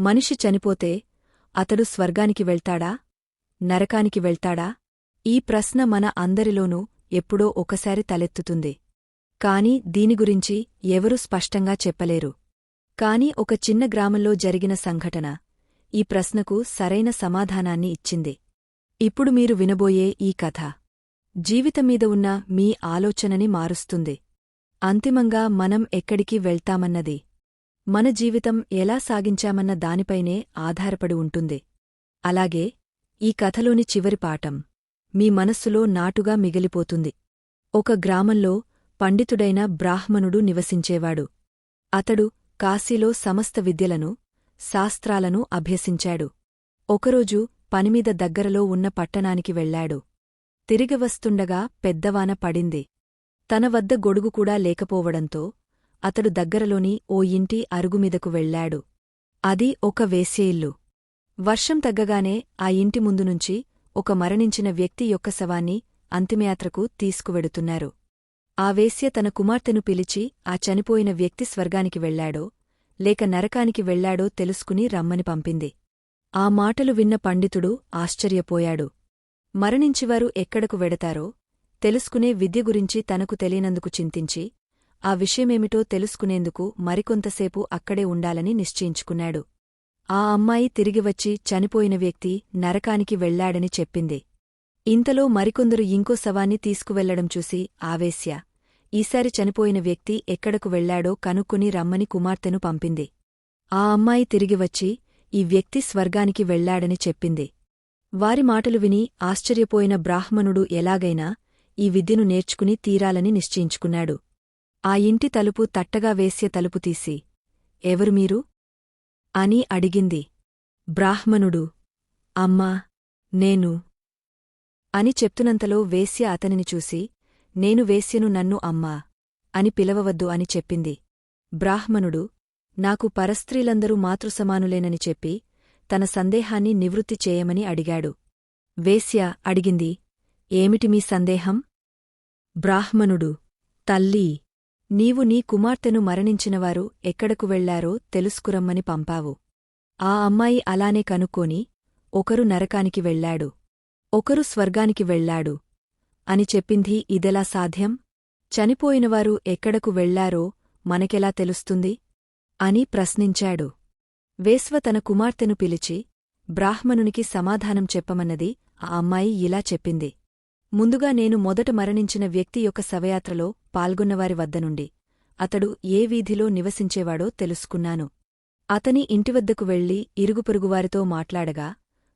మనిషి చనిపోతే అతడు స్వర్గానికి వెళ్తాడా? నరకానికి వెళ్తాడా? ఈ ప్రశ్న మన అందరిలోనూ ఎప్పుడో ఒకసారి తలెత్తుతుంది. కాని దీని గురించి ఎవరూ స్పష్టంగా చెప్పలేరు. కాని ఒక చిన్న గ్రామంలో జరిగిన సంఘటన ఈ ప్రశ్నకు సరైన సమాధానాన్ని ఇచ్చింది. ఇప్పుడు మీరు వినబోయే ఈ కథ జీవితమీద ఉన్న మీ ఆలోచనని మారుస్తుంది. అంతిమంగా మనం ఎక్కడికి వెళ్తామన్నది మన జీవితం ఎలా సాగించామన్న దానిపైనే ఆధారపడి ఉంటుంది. అలాగే ఈ కథలోని చివరి పాఠం మీ మనస్సులో నాటుగా మిగిలిపోతుంది. ఒక గ్రామంలో పండితుడైన బ్రాహ్మణుడు నివసించేవాడు. అతడు కాశీలో సమస్త విద్యలను శాస్త్రాలను అభ్యసించాడు. ఒకరోజు పనిమీద దగ్గరలో ఉన్న పట్టణానికి వెళ్ళాడు తిరిగి వస్తుండగా పెద్దవాన పడింది. తన వద్ద గొడుగు కూడా లేకపోవడంతో అతడు దగ్గరలోని ఓ ఇంటి అరుగుమీదకు వెళ్ళాడు అది ఒక వేసేయిల్లు వర్షం తగ్గగానే ఆ ఇంటి ముందునుంచి ఒక మరణించిన వ్యక్తి యొక్క శవాన్ని అంతిమయాత్రకు తీసుకువెడుతున్నారు. ఆ వేశ్య తన కుమార్తెను పిలిచి ఆ చనిపోయిన వ్యక్తి స్వర్గానికి వెళ్ళాడో లేక నరకానికి వెళ్ళాడో తెలుసుకుని రమ్మని పంపింది. ఆ మాటలు విన్న పండితుడు ఆశ్చర్యపోయాడు. మరణించివారు ఎక్కడకు వెడతారో తెలుసుకునే విద్య గురించి తనకు తెలియనందుకు చింతించి ఆ విషయమేమిటో తెలుసుకునేందుకు మరికొంతసేపు అక్కడే ఉండాలని నిశ్చయించుకున్నాడు. ఆ అమ్మాయి తిరిగివచ్చి చనిపోయిన వ్యక్తి నరకానికి వెళ్ళాడని చెప్పింది. ఇంతలో మరికొందరు ఇంకో శవాన్ని తీసుకువెళ్ళడం చూసి ఆవేశ్య ఈసారి చనిపోయిన వ్యక్తి ఎక్కడకు వెళ్ళాడో కనుక్కుని రమ్మని కుమార్తెను పంపింది. ఆ అమ్మాయి తిరిగివచ్చి ఈ వ్యక్తి స్వర్గానికి వెళ్ళాడని చెప్పింది. వారి మాటలు విని ఆశ్చర్యపోయిన బ్రాహ్మణుడు ఎలాగైనా ఈ విద్యను నేర్చుకుని తీరాలని నిశ్చయించుకున్నాడు. ఆ ఇంటి తలుపు తట్టగా వేశ్య తలుపు తీసి ఎవరు మీరు? అని అడిగింది. బ్రాహ్మణుడు. అమ్మా నేను. అని చెప్తున్నంతలో వేశ్య అతనిని చూసి నేను వేశ్యను నన్ను అమ్మా అని పిలవవద్దు అని చెప్పింది. బ్రాహ్మణుడు నాకు పరస్త్రీలందరూ మాతృసమానులేనని చెప్పి తన సందేహాన్ని నివృత్తి చేయమని అడిగాడు. వేశ్య అడిగింది ఏమిటి మీ సందేహం? బ్రాహ్మణుడు తల్లీ. నీవు నీ కుమార్తెను మరణించినవారు ఎక్కడకు వెళ్ళారో తెలుసుకురమ్మని పంపావు. ఆ అమ్మాయి అలానే కనుక్కొని ఒకరు నరకానికి వెళ్ళాడు ఒకరు స్వర్గానికి వెళ్ళాడు అని చెప్పింది ఇదెలా సాధ్యం? చనిపోయినవారు ఎక్కడకు వెళ్ళారో మనకెలా తెలుస్తుంది? అని ప్రశ్నించాడు. వేశ్వ తన కుమార్తెను పిలిచి బ్రాహ్మణునికి సమాధానం చెప్పమన్నది ఆ అమ్మాయి ఇలా చెప్పింది. ముందుగా నేను మొదట మరణించిన వ్యక్తి యొక్క శవయాత్రలో పాల్గొన్నవారి వద్దనుండి అతడు ఏ వీధిలో నివసించేవాడో తెలుసుకున్నాను. అతని ఇంటివద్దకు వెళ్ళి ఇరుగుపొరుగువారితో మాట్లాడగా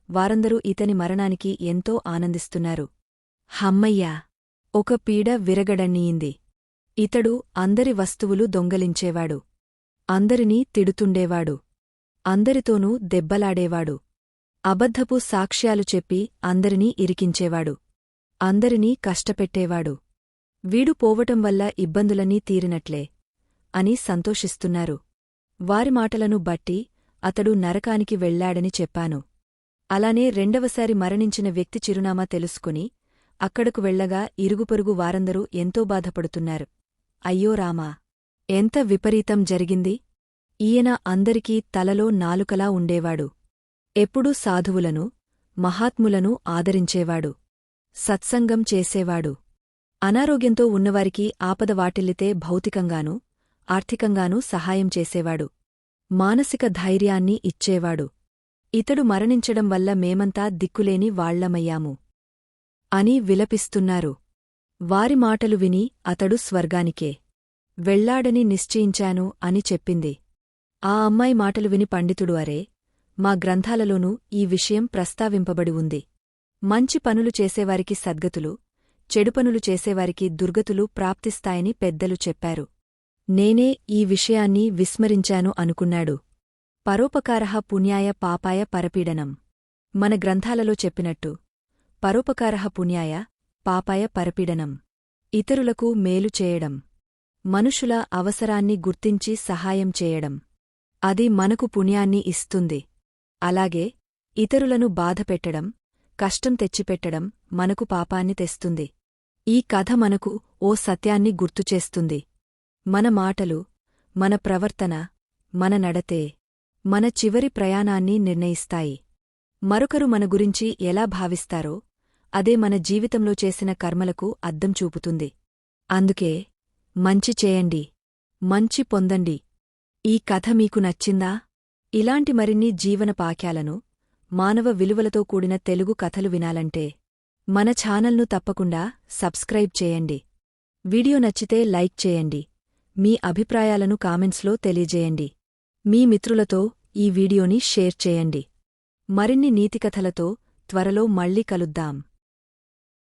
వారందరూ ఇతని మరణానికి ఎంతో ఆనందిస్తున్నారు. హమ్మయ్యా ఒక పీడ విరగడన్నీయింది ఇతడు అందరి వస్తువులు దొంగలించేవాడు. అందరినీ తిడుతుండేవాడు. అందరితోనూ దెబ్బలాడేవాడు. అబద్ధపు సాక్ష్యాలు చెప్పి అందరినీ ఇరికించేవాడు. అందరినీ కష్టపెట్టేవాడు. వీడు పోవటం వల్ల ఇబ్బందులన్నీ తీరినట్లే అని సంతోషిస్తున్నారు. వారి మాటలను బట్టి అతడు నరకానికి వెళ్ళాడని చెప్పాను. అలానే రెండవసారి మరణించిన వ్యక్తి చిరునామా తెలుసుకుని అక్కడకు వెళ్ళగా ఇరుగుపొరుగు వారందరూ ఎంతో బాధపడుతున్నారు. అయ్యో రామా! ఎంత విపరీతం జరిగింది! ఈయన అందరికీ తలలో నాలుకలా ఉండేవాడు. ఎప్పుడూ సాధువులను మహాత్ములను ఆదరించేవాడు. సత్సంగం చేసేవాడు. అనారోగ్యంతో ఉన్నవారికి ఆపద వాటిల్లితే భౌతికంగానూ ఆర్థికంగానూ సహాయం చేసేవాడు. మానసిక ధైర్యాన్ని ఇచ్చేవాడు. ఇతడు మరణించడం వల్ల మేమంతా దిక్కులేని వాళ్ళమయ్యాము. అని విలపిస్తున్నారు. వారి మాటలు విని అతడు స్వర్గానికే. వెళ్ళాడని నిశ్చయించాను అని చెప్పింది. ఆ అమ్మాయి మాటలు విని పండితుడు అరే మా గ్రంథాలలోనూ ఈ విషయం ప్రస్తావింపబడి ఉంది. మంచి పనులు చేసేవారికి సద్గతులు చెడు పనులు చేసేవారికి దుర్గతులు ప్రాప్తిస్తాయని పెద్దలు చెప్పారు. నేనే ఈ విషయాన్ని విస్మరించాను అనుకున్నాడు. పరోపకారః పుణ్యాయ పాపాయ పరపీడనం. మన గ్రంథాలలో చెప్పినట్టు పరోపకారః పుణ్యాయ పాపాయ పరపీడనం. ఇతరులకు మేలు చేయడం. మనుషుల అవసరాన్ని గుర్తించి సహాయం చేయడం. అది మనకు పుణ్యాన్ని ఇస్తుంది. అలాగే ఇతరులను బాధపెట్టడం కష్టం తెచ్చిపెట్టడం మనకు పాపాన్ని తెస్తుంది. ఈ కథ మనకు ఓ సత్యాన్ని గుర్తుచేస్తుంది. మన మాటలు మన ప్రవర్తన మన నడతే మన చివరి ప్రయాణాన్ని నిర్ణయిస్తాయి. మరొకరు మన గురించి ఎలా భావిస్తారో అదే మన జీవితంలో చేసిన కర్మలకు అద్దం చూపుతుంది. అందుకే మంచి చేయండి మంచి పొందండి. ఈ కథ మీకు నచ్చిందా? ఇలాంటి మరిన్ని జీవన పాక్యాలను మానవ విలువలతో కూడిన తెలుగు కథలు వినాలంటే మన ఛానల్ను తప్పకుండా సబ్స్క్రైబ్ చేయండి. వీడియో నచ్చితే లైక్ చేయండి. మీ అభిప్రాయాలను కామెంట్స్లో తెలియజేయండి. మీ మిత్రులతో ఈ వీడియోని షేర్ చేయండి. మరిన్ని నీతికథలతో త్వరలో మళ్ళీ కలుద్దాం.